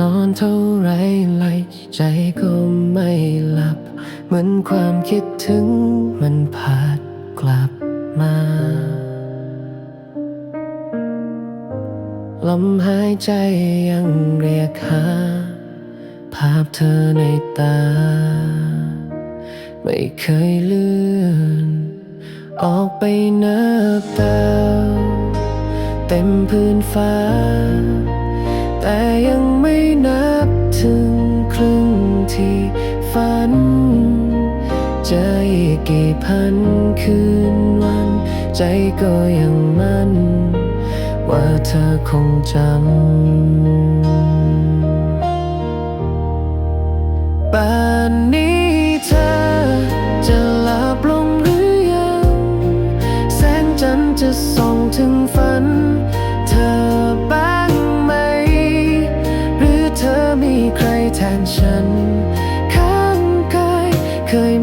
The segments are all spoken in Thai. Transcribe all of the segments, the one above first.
นอนเท่าไรไหลใจก็ไม่หลับ เหมือนความคิดถึงมันพัดกลับมาลมหายใจยังเรียกหา ภาพเธอในตา ไม่เคยเลื่อนออกไปนับดาวเต็มพื้นฟ้า กกี่พันคืนวัน ใจก็ยังมั่น ว่าเธอคงจำป่านนี้เธอจะหลับลงหรือยัง แสงจันทร์จะส่องถึงฝัน เธอบ้างไหม หรือเธอมีใครแทนฉัน ข้างกายเคย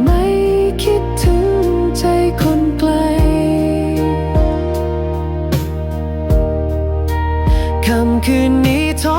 คืนนี้ท้อ